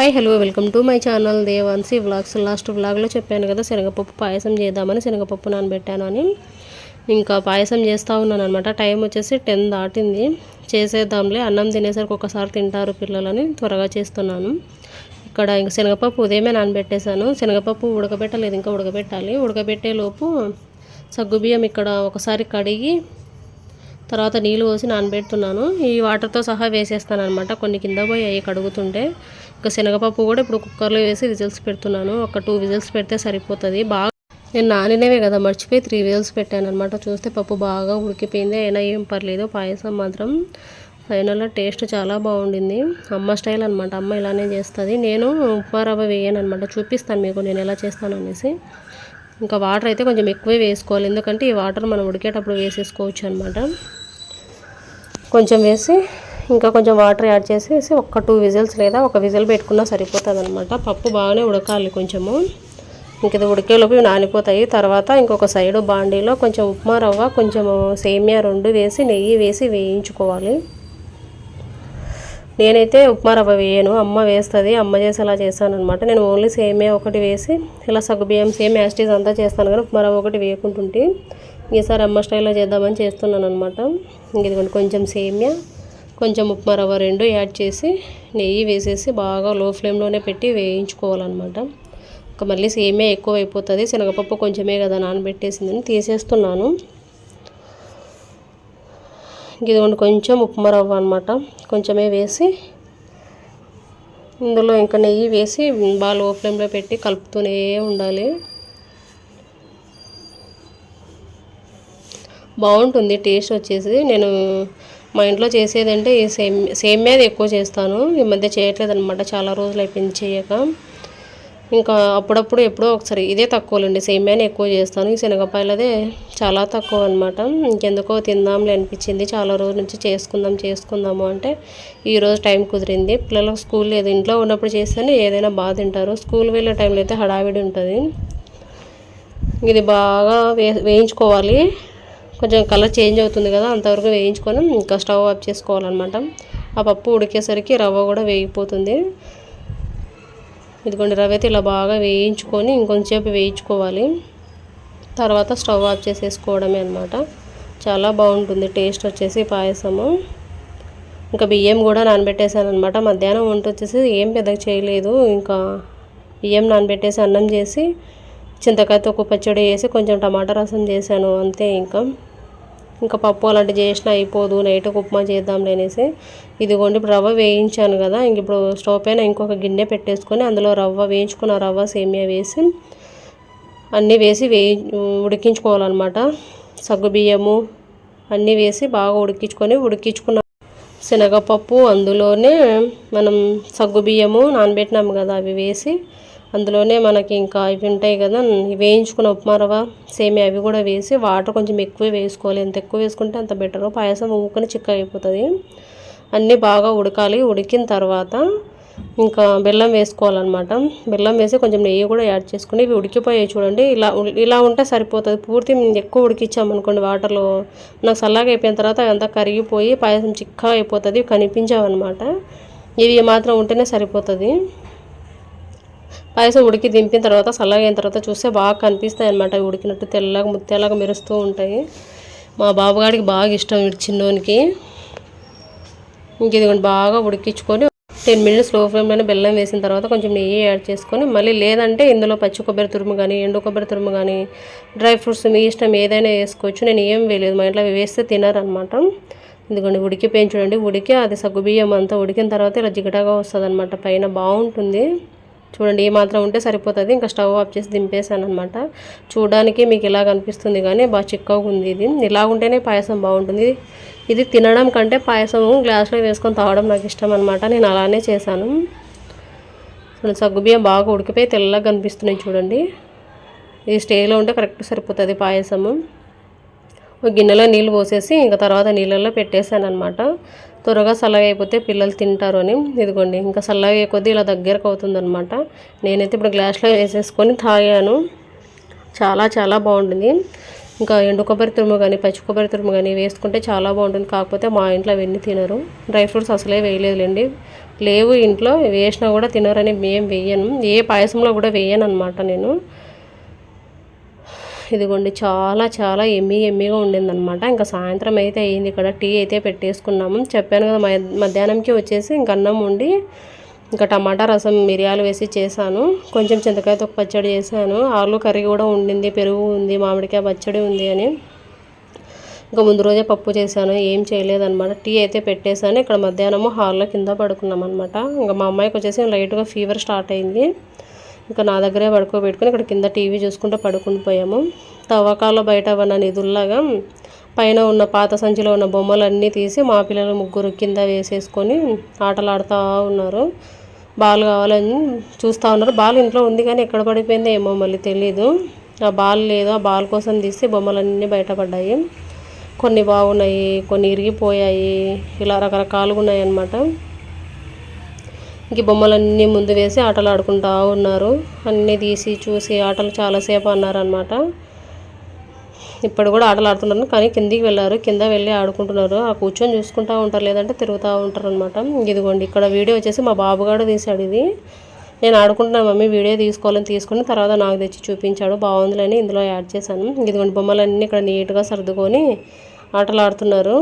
Hi hello welcome to my channel Devanshi vlogs last వ్లాగ్లో చెప్పాను కదా శనగపప్పు పాయసం చేద్దామని శనగపప్పు నానబెట్టాను అని. ఇంకా పాయసం చేస్తూ ఉన్నాను అనమాట టైం వచ్చేసి టెన్ దాటింది. చేసేద్దాంలే. అన్నం తినేసరికి ఒకసారి తింటారు పిల్లలని. త్వరగా చేస్తున్నాను. ఇక్కడ ఇంకా శనగపప్పు ఉదయమే నానబెట్టేశాను. శనగపప్పు ఉడకబెట్టలేదు ఇంకా ఉడకబెట్టాలి. ఉడకబెట్టే లోపు సగ్గుబియ్యం ఇక్కడ ఒకసారి కడిగి తర్వాత నీళ్ళు పోసి నానబెడుతున్నాను. ఈ వాటర్తో సహా వేసేస్తాను అనమాట కొన్ని కింద పోయి అవి కడుగుతుంటే. ఇంకా శనగపప్పు కూడా ఇప్పుడు కుక్కర్లో వేసి విజిల్స్ పెడుతున్నాను. ఒక టూ విజిల్స్ పెడితే సరిపోతుంది. బాగా నేను నానినవే కదా మర్చిపోయి త్రీ విజిల్స్ పెట్టాను అనమాట చూస్తే పప్పు బాగా ఉడికిపోయింది. అయినా ఏం పర్లేదు. పాయసం మాత్రం ఫైనల్లో టేస్ట్ చాలా బాగుండింది. అమ్మ స్టైల్ అనమాట అమ్మ ఇలానే చేస్తుంది. నేను ఉప్మా రవ్వ వేయను అనమాట చూపిస్తాను మీకు నేను ఎలా చేస్తాను అనేసి. ఇంకా వాటర్ అయితే కొంచెం ఎక్కువే వేసుకోవాలి. ఎందుకంటే ఈ వాటర్ మనం ఉడికేటప్పుడు వేసేసుకోవచ్చు అనమాట కొంచెం వేసి ఇంకా కొంచెం వాటర్ యాడ్ చేసేసి ఒక టూ విజిల్స్ లేదా ఒక విజిల్ పెట్టుకున్నా సరిపోతుంది అనమాట పప్పు బాగానే ఉడకాలి కొంచెము. ఇంక ఇది ఉడికేలోపు నానిపోతాయి. తర్వాత ఇంకొక సైడ్ బాండీలో కొంచెం ఉప్మా రవ్వ కొంచెం సేమియా రెండు వేసి నెయ్యి వేసి వేయించుకోవాలి. నేనైతే ఉప్మా రవ్వ వేయను. అమ్మ వేస్తుంది. అమ్మ చేసేలా చేస్తాను అనమాట నేను ఓన్లీ సేమియా ఒకటి వేసి ఇలా సగ్గుబియ్యం సేమ్ యాస్టీస్ అంతా చేస్తాను. కానీ ఉప్మా రవ్వ ఒకటి వేయకుంటుంటే ఈసారి అమ్మ స్టైల్లో చేద్దామని చేస్తున్నాను అనమాట ఇంకెందుకంటే కొంచెం సేమియా కొంచెం ఉప్మా రవ్వ రెండు యాడ్ చేసి నెయ్యి వేసేసి బాగా లో ఫ్లేమ్లోనే పెట్టి వేయించుకోవాలన్నమాట. ఇంకా మళ్ళీ సేమే ఎక్కువ అయిపోతుంది శనగపప్పు కొంచెమే కదా నానబెట్టేసిందని తీసేస్తున్నాను. ఇదిగోండి కొంచెం ఉప్మా రవ్వ అనమాట కొంచెమే వేసి ఇందులో ఇంకా నెయ్యి వేసి బాగా లో ఫ్లేమ్లో పెట్టి కలుపుతూనే ఉండాలి. బాగుంటుంది టేస్ట్ వచ్చేసి. నేను మా ఇంట్లో చేసేదంటే ఈ సేమ్ సేమ్యాది ఎక్కువ చేస్తాను. ఈ మధ్య చేయట్లేదు అనమాట చాలా రోజులు అయిపోయింది చేయక. ఇంకా అప్పుడప్పుడు ఎప్పుడో ఒకసారి ఇదే తక్కువలండి. సేమ్యాని ఎక్కువ చేస్తాను. ఈ శనగపాయలదే చాలా తక్కువ అనమాట ఇంకెందుకో తిందాంలే అనిపించింది. చాలా రోజుల నుంచి చేసుకుందాం చేసుకుందాము అంటే ఈరోజు టైం కుదిరింది. పిల్లలకు స్కూల్ లేదు. ఇంట్లో ఉన్నప్పుడు చేస్తేనే ఏదైనా బాగా తింటారు. స్కూల్ వెళ్ళే టైంలో అయితే హడావిడి ఉంటుంది. ఇది బాగా వే వేయించుకోవాలి. కొంచెం కలర్ చేంజ్ అవుతుంది కదా అంతవరకు వేయించుకొని ఇంకా స్టవ్ ఆఫ్ చేసుకోవాలన్నమాట. ఆ పప్పు ఉడికేసరికి రవ్వ కూడా వేగిపోతుంది. ఇదిగోండి రవ్వ అయితే ఇలా బాగా వేయించుకొని ఇంకొంచెంసేపు వేయించుకోవాలి. తర్వాత స్టవ్ ఆఫ్ చేసేసుకోవడమే అనమాట చాలా బాగుంటుంది టేస్ట్ వచ్చేసి పాయసము. ఇంకా బియ్యం కూడా నానబెట్టేశాను అనమాట మధ్యాహ్నం వంట వచ్చేసి ఏం పెద్దగా చేయలేదు. ఇంకా బియ్యం నానబెట్టేసి అన్నం చేసి చింతకాయ తొక్కు పచ్చడి వేసి కొంచెం టమాటా రసం చేశాను అంతే ఇంకా. ఇంకా పప్పు అలాంటి చేసినా అయిపోదు నైట్ ఉప్మా చేద్దాంలే అనేసి. ఇదిగోండి ఇప్పుడు రవ్వ వేయించాను కదా ఇంక ఇప్పుడు స్టవ్ పైన ఇంకొక గిన్నె పెట్టేసుకొని అందులో రవ్వ వేయించుకున్న రవ్వ సేమియా వేసి అన్నీ వేసి వేయి ఉడికించుకోవాలన్నమాట. సగ్గుబియ్యము అన్నీ వేసి బాగా ఉడికించుకొని ఉడికించుకున్న శనగపప్పు అందులోనే మనం సగ్గుబియ్యము నానబెట్టినాము కదా అవి వేసి అందులోనే మనకి ఇంకా ఇవి ఉంటాయి కదా వేయించుకున్న ఉప్మా రవ్వ సేమియా అవి కూడా వేసి వాటర్ కొంచెం ఎక్కువ వేసుకోవాలి. ఎంత ఎక్కువ వేసుకుంటే అంత బెటర్. పాయసం ఊకని చిక్క అయిపోతుంది. అన్నీ బాగా ఉడకాలి. ఉడికిన తర్వాత ఇంకా బెల్లం వేసుకోవాలన్నమాట. బెల్లం వేసి కొంచెం నెయ్యి కూడా యాడ్ చేసుకుని ఇవి ఉడికిపోయాయి చూడండి. ఇలా ఇలా ఉంటే సరిపోతుంది. పూర్తి ఎక్కువ ఉడికిచ్చామనుకోండి వాటర్లో. నాకు చల్లగా అయిపోయిన తర్వాత అంతా కరిగిపోయి పాయసం చిక్కగా అయిపోతుంది. కనిపించావన్నమాట. ఇవి మాత్రం ఉంటేనే సరిపోతుంది. పాయసం ఉడికి దింపిన తర్వాత చల్లగా అయిన తర్వాత చూస్తే బాగా కనిపిస్తాయి అనమాట ఉడికినట్టు తెల్లగా ముత్తేలాగా మెరుస్తూ ఉంటాయి. మా బాబుగాడికి బాగా ఇష్టం ఇటు చిన్నోనికి. ఇంక ఇదిగోండి బాగా ఉడికించుకొని టెన్ మినిట్స్లో ఫ్లేమ్లోనే బెల్లం వేసిన తర్వాత కొంచెం నెయ్యి యాడ్ చేసుకొని మళ్ళీ లేదంటే ఇందులో పచ్చి కొబ్బరి తురుము కానీ ఎండు కొబ్బరి తురుము కానీ డ్రై ఫ్రూట్స్ మీ ఇష్టం ఏదైనా వేసుకోవచ్చు. నేను ఏం వేయలేదు మా ఇంట్లో వేస్తే తినారనమాట ఇదిగోండి ఉడికిపోయి చూడండి. ఉడికి అది సగ్గుబియ్యం అంతా ఉడికిన తర్వాత ఇలా జిగటగా వస్తుంది అనమాట పైన బాగుంటుంది. చూడండి ఏ మాత్రం ఉంటే సరిపోతుంది. ఇంకా స్టవ్ ఆఫ్ చేసి దింపేసాను అనమాట చూడడానికి మీకు ఇలా కనిపిస్తుంది కానీ బాగా చిక్కగా ఉంది ఇది. ఇలా ఉంటేనే పాయసం బాగుంటుంది. ఇది తినడం కంటే పాయసం గ్లాస్లో వేసుకొని తాగడం నాకు ఇష్టం అనమాట నేను అలానే చేశాను. సగ్గుబియ్యం బాగా ఉడికిపోయి తెల్లగా కనిపిస్తున్నాయి చూడండి. ఈ స్టేలో ఉంటే కరెక్ట్ సరిపోతుంది పాయసము. ఒక గిన్నెలో నీళ్ళు పోసేసి ఇంకా తర్వాత నీళ్ళల్లో పెట్టేశాను అనమాట త్వరగా చల్లగా అయిపోతే పిల్లలు తింటారు అని ఇదిగోండి ఇంకా చల్లగా కొద్దీ ఇలా దగ్గరకు అవుతుందనమాట నేనైతే ఇప్పుడు గ్లాస్లో వేసేసుకొని తాగాను. చాలా చాలా బాగుంటుంది. ఇంకా ఎండు కొబ్బరి తురుము కానీ పచ్చి కొబ్బరి తురుము కానీ వేసుకుంటే చాలా బాగుంటుంది. కాకపోతే మా ఇంట్లో అవన్నీ తినరు. డ్రై ఫ్రూట్స్ అసలే వేయలేదులేండి. లేవు ఇంట్లో వేసినా కూడా తినరని మేము వేయను. ఏ పాయసంలో కూడా వేయను అనమాట నేను. ఇదిగోండి చాలా చాలా ఎమ్మి ఎమ్మిగా ఉండిందనమాట ఇంకా సాయంత్రం అయితే అయింది. ఇక్కడ టీ అయితే పెట్టేసుకున్నాము. చెప్పాను కదా మధ్యాహ్నంకి వచ్చేసి ఇంక అన్నం ఉండి ఇంకా టమాటా రసం మిరియాలు వేసి చేశాను. కొంచెం చింతకాయతో పచ్చడి చేశాను. ఆలు కర్రీ కూడా ఉండింది పెరుగు ఉంది మామిడికాయ పచ్చడి ఉంది అని. ఇంకా ముందు రోజే పప్పు చేశాను. ఏం చేయలేదన్నమాట. టీ అయితే పెట్టేశాను. ఇక్కడ మధ్యాహ్నము హాల్లో కింద పడుకున్నాం అనమాట ఇంకా మా అమ్మాయికి వచ్చేసి లైట్గా ఫీవర్ స్టార్ట్ అయింది. ఇంకా నా దగ్గరే పడుకోబెట్టుకుని ఇక్కడ కింద టీవీ చూసుకుంటూ పడుకుని పోయాము. తవ్వకాల్లో బయట ఉన్న నిధుల్లాగా పైన ఉన్న పాత సంచిలో ఉన్న బొమ్మలన్నీ తీసి మా పిల్లలు ముగ్గురు కింద వేసేసుకొని ఆటలాడుతూ ఉన్నారు. బాల్ కావాలని చూస్తూ ఉన్నారు. బాల్ ఇంట్లో ఉంది కానీ ఎక్కడ పడిపోయిందో ఏమో మళ్ళీ తెలీదు. ఆ బాల్ లేదు. ఆ బాల్ కోసం తీసి బొమ్మలన్నీ బయటపడ్డాయి. కొన్ని బాగున్నాయి కొన్ని ఇరిగిపోయాయి. ఇలా రకరకాలుగా ఉన్నాయి అన్నమాట ఇంక బొమ్మలన్నీ ముందు వేసి ఆటలు ఆడుకుంటూ ఉన్నారు. అన్నీ తీసి చూసి ఆటలు చాలాసేపు అన్నారనమాట ఇప్పుడు కూడా ఆటలు ఆడుతున్నారు కానీ కిందికి వెళ్ళారు. కింద వెళ్ళి ఆడుకుంటున్నారు. ఆ కూర్చొని చూసుకుంటూ ఉంటారు లేదంటే తిరుగుతూ ఉంటారు అనమాట ఇదిగోండి ఇక్కడ వీడియో వచ్చేసి మా బాబుగాడు తీశాడు ఇది. నేను ఆడుకుంటున్నా మమ్మీ వీడియో తీసుకోవాలని తీసుకుని తర్వాత నాకు తెచ్చి చూపించాడు. బాగుందిలని ఇందులో యాడ్ చేశాను. ఇదిగోండి బొమ్మలన్నీ ఇక్కడ నీట్గా సర్దుకొని ఆటలు ఆడుతున్నారు.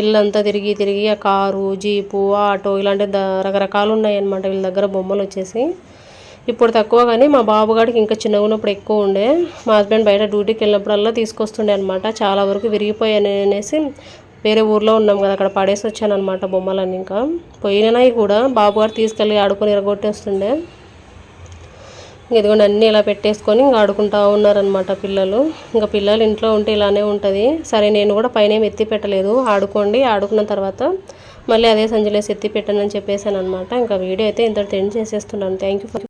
ఇల్లంతా తిరిగి తిరిగి ఆ కారు జీపు ఆటో ఇలాంటి రకరకాలు ఉన్నాయన్నమాట వీళ్ళ దగ్గర బొమ్మలు వచ్చేసి. ఇప్పుడు తక్కువ కానీ మా బాబుగాడికి ఇంకా చిన్నగా ఉన్నప్పుడు ఎక్కువ ఉండే. మా హస్బెండ్ బయట డ్యూటీకి వెళ్ళినప్పుడల్లా తీసుకొస్తుండే అనమాట చాలా వరకు విరిగిపోయాను అనేసి వేరే ఊర్లో ఉన్నాం కదా అక్కడ పడేసి వచ్చాను అనమాట బొమ్మలన్నీ ఇంకా. పోయినాయి కూడా బాబుగారు తీసుకెళ్ళి ఆడుకొని ఎరగొట్టేస్తుండే ఇదిగోండి అన్నీ ఇలా పెట్టేసుకొని ఇంకా ఆడుకుంటూ ఉన్నారనమాట పిల్లలు. ఇంకా పిల్లలు ఇంట్లో ఉంటే ఇలానే ఉంటుంది. సరే నేను కూడా పైన ఏమి ఎత్తి పెట్టలేదు. ఆడుకోండి. ఆడుకున్న తర్వాత మళ్ళీ అదే సంజలేసి ఎత్తి పెట్టానని చెప్పేసాను అనమాట ఇంకా వీడియో అయితే ఇంత టెన్ చేసేస్తున్నాను. Thank you for